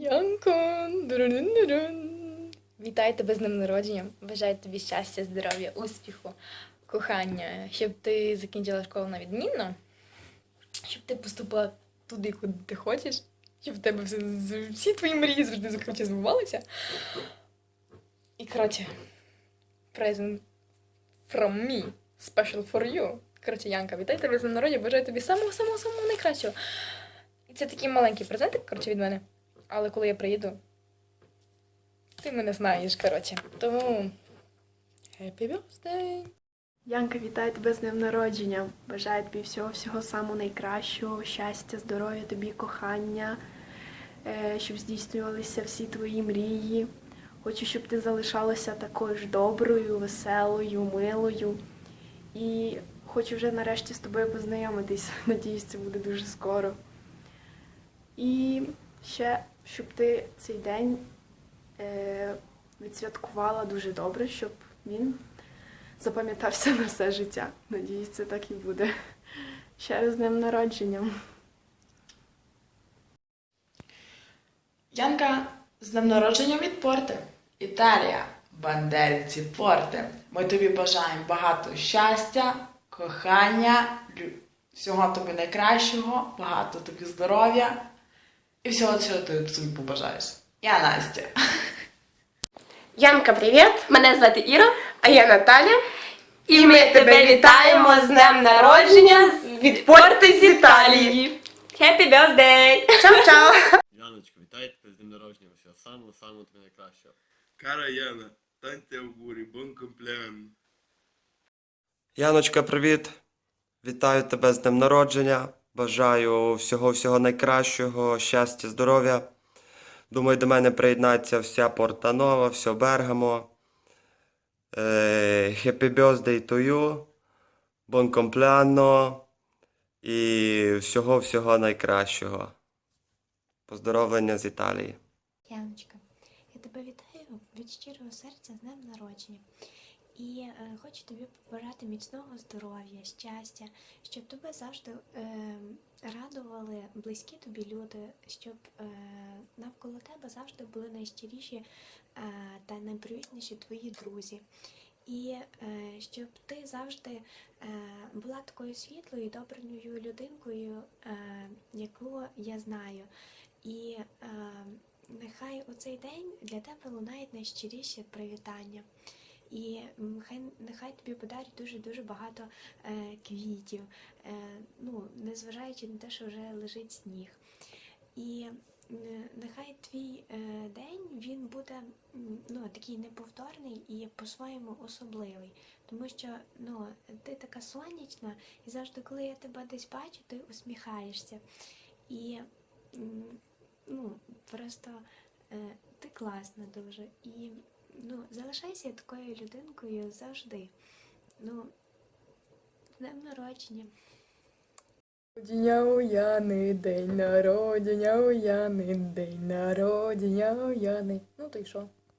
Янко, дурун-дурун. Вітаю тебе з днем народження. Бажаю тобі щастя, здоров'я, успіху, кохання, щоб ти закінчила школу на відмінно, щоб ти поступила туди, куди ти хочеш, щоб в тебе все, всі твої мрії завжди закриті збувалися. І коротше, present from me, special for you. Коротше, Янка, вітаю тебе з днем народження, бажаю тобі самого-самого-самого найкращого. І це такий маленький презентик, коротше, від мене. Але коли я приїду, ти мене знаєш, коротше. Тому Happy birthday! Янка, вітаю тебе з днем народження. Бажаю тобі всього всього самого найкращого, щастя, здоров'я тобі, кохання, е, щоб здійснювалися всі твої мрії. Хочу, щоб ти залишалася такою ж доброю, веселою, милою. І хочу вже нарешті з тобою познайомитись. Надіюсь, це буде дуже скоро. І ще, щоб ти цей день е, відсвяткувала дуже добре, щоб він запам'ятався на все життя. Надіюсь, це так і буде. Ще раз з днем народження. Янка, з днем народження від порти. Італія, бандерівці порти. Ми тобі бажаємо багато щастя, кохання, всього тобі найкращого, багато тобі здоров'я і всього цього ти собі побажаєш. Я Настя. Янка, привіт! Мене звати Іра, А я Наталя. і ми тебе вітаємо з днем народження від порти з Італії. Happy birthday! Чао-чао! Яночко, вітаю тебе з днем народження. Всього самого самого тобі найкращого. Cara Iana, tanti auguri, buon compleanno. Яночка, привіт! Вітаю тебе з днем народження. Бажаю всього-всього найкращого, щастя, здоров'я. Думаю, до мене приєднається вся Порта Нова, все Бергамо. Е, Happy birthday to you. Buon compleanno. І всього-всього найкращого. Поздоровлення з Італії. Яночка, я тебе вітаю від щирого серця з днем народження. І е, хочу тобі побажати міцного здоров'я, щастя, щоб тебе завжди е, радували близькі тобі люди, щоб е, навколо тебе завжди були найщиріші е, та найпривітніші твої друзі. І е, щоб ти завжди е, була такою світлою доброю людинкою, е, яку я знаю. І е, нехай у цей день для тебе лунають найщиріші привітання. І хай нехай тобі подарять дуже дуже багато е, квітів, е, ну незважаючи на те, що вже лежить сніг. І нехай твій е, день він буде ну, такий неповторний і по-своєму особливий. Тому що ну, ти така сонячна, і завжди, коли я тебе десь бачу, ти усміхаєшся. І ну, просто ти класна дуже. І ну, залишайся такою людинкою завжди. Ну, днем народження. Народження у Яни, день народження у Яни, день народження у Яни. Ну то й що?